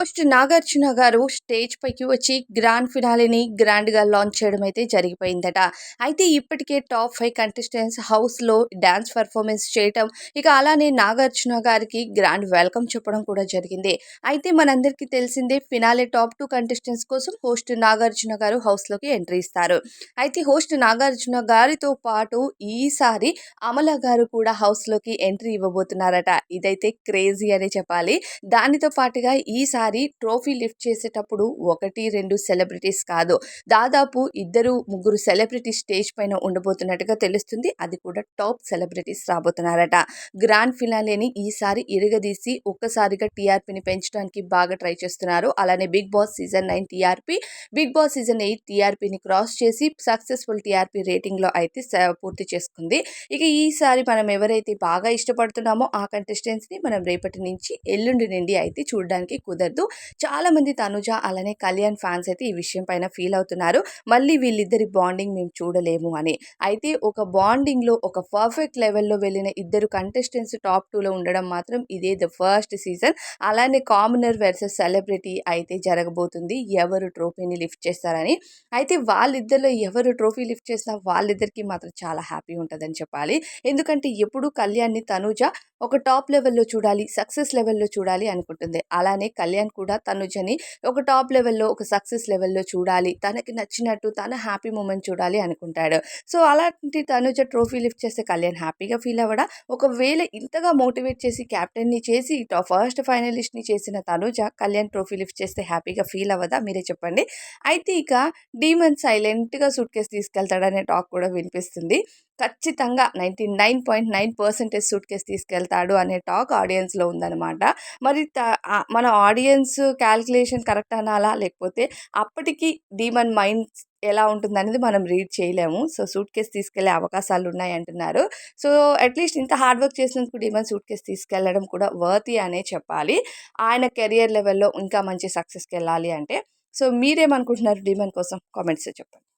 First Nagarjuna గారు stage పైకి వచ్చి గ్రాండ్ ఫినాలిని గ్రాండ్గా లాంచ్ చేయడం అయితే జరిగిపోయిందట. అయితే ఇప్పటికే టాప్ ఫైవ్ కంటెస్టెంట్స్ హౌస్లో డ్యాన్స్ పర్ఫార్మెన్స్ చేయటం ఇక అలానే నాగార్జున గారికి గ్రాండ్ వెల్కమ్ చెప్పడం కూడా జరిగింది. అయితే మనందరికీ తెలిసిందే ఫినాలే టాప్ టూ కంటెస్టెంట్స్ కోసం హోస్ట్ నాగార్జున గారు హౌస్లోకి ఎంట్రీ ఇస్తారు. అయితే హోస్ట్ నాగార్జున గారితో పాటు ఈసారి అమల గారు కూడా హౌస్లోకి ఎంట్రీ ఇవ్వబోతున్నారట. ఇదైతే క్రేజీ అనే చెప్పాలి. దానితో పాటుగా ఈసారి ట్రోఫీ లిఫ్ట్ చేసేటప్పుడు ఒకటి రెండు సెలబ్రిటీస్ కాదు. దాదాపు ఇద్దరు ముగ్గురు సెలబ్రిటీ స్టేజ్ పైన ఉండబోతున్నట్టుగా తెలుస్తుంది. అది కూడా టాప్ సెలబ్రిటీస్ రాబోతున్నారట. గ్రాండ్ ఫినాలేని ఈసారి ఇరగదీసి ఒక్కసారిగా టీఆర్పీని పెంచడానికి బాగా ట్రై చేస్తున్నారు. అలానే Bigg Boss season nine TRP Bigg Boss season eight టీఆర్పీని cross చేసి సక్సెస్ఫుల్ టీఆర్పీ రేటింగ్లో అయితే పూర్తి చేసుకుంది. ఇక ఈసారి మనం ఎవరైతే బాగా ఇష్టపడుతున్నామో ఆ కంటెస్టెంట్స్ని మనం రేపటి నుంచి ఎల్లుండి నుండి అయితే చూడడానికి కుదరదు. చాలా మంది తనుజ అలానే కళ్యాణ్ ఫ్యాన్స్ అయితే ఈ విషయం పైన ఫీల్ అవుతున్నారు. మళ్ళీ వీళ్ళిద్దరి బాండింగ్ మేము చూడలేము అని. అయితే ఒక బాండింగ్లో ఒక పర్ఫెక్ట్ లెవెల్లో వెళ్ళిన ఇద్దరు కంటెస్టెంట్స్ టాప్ టూలో ఉండడం మాత్రం ఇదే ద ఫస్ట్ సీజన్. అలానే కామనర్ వర్సెస్ సెలబ్రిటీ అయితే జరగబోతుంది. ఎవరు ట్రోఫీని లిఫ్ట్ చేస్తారని. అయితే వాళ్ళిద్దరిలో ఎవరు ట్రోఫీ లిఫ్ట్ చేసినా వాళ్ళిద్దరికి మాత్రం చాలా హ్యాపీ ఉంటుందని చెప్పాలి. ఎందుకంటే ఎప్పుడు కళ్యాణ్ని తనుజ ఒక టాప్ లెవెల్లో చూడాలి సక్సెస్ లెవెల్లో చూడాలి అనుకుంటుంది. అలానే కళ్యాణ్ కూడా తనుజని ఒక టాప్ లెవెల్లో ఒక సక్సెస్ లెవెల్లో చూడాలి. తనకి నచ్చినట్టు తన హ్యాపీ మూమెంట్ చూడాలి అనుకుంటాడు. సో అలాంటి తనుజ ట్రోఫీ లిఫ్ట్ చేస్తే కళ్యాణ్ హ్యాపీగా ఫీల్ అవ్వడా? ఒకవేళ ఇంతగా మోటివేట్ చేసి క్యాప్టెన్ని చేసి ఫస్ట్ ఫైనలిస్ట్ని చేసిన తనుజ కళ్యాణ్ ట్రోఫీ లిఫ్ట్ చేస్తే హ్యాపీగా ఫీల్ అవ్వదా? మీరే చెప్పండి. అయితే ఇక డీమన్ సైలెంట్గా సూట్ కేసు తీసుకెళ్తాడనే టాక్ కూడా వినిపిస్తుంది. ఖచ్చితంగా ninety nine point nine percentage suitcase తీసుకెళ్తాడు. అనే టాక్ ఆడియన్స్లో ఉందన్నమాట. మరి త- మన ఆడియన్స్ క్యాల్కులేషన్ కరెక్ట్ అనాలా? లేకపోతే అప్పటికి డీమన్ మైండ్ ఎలా ఉంటుందనేది మనం రీడ్ చేయలేము. సో సూట్ కేస్ తీసుకెళ్ళే అవకాశాలు ఉన్నాయి అంటున్నారు. సో అట్లీస్ట్ ఇంత హార్డ్ వర్క్ చేసినందుకు డీమన్ సూట్ కేస్ తీసుకెళ్ళడం కూడా వర్తి అనే చెప్పాలి. ఆయన కెరియర్ లెవెల్లో ఇంకా మంచి సక్సెస్కి వెళ్ళాలి అంటే. సో మీరేమనుకుంటున్నారు డీమన్ కోసం? కామెంట్స్ చెప్పండి.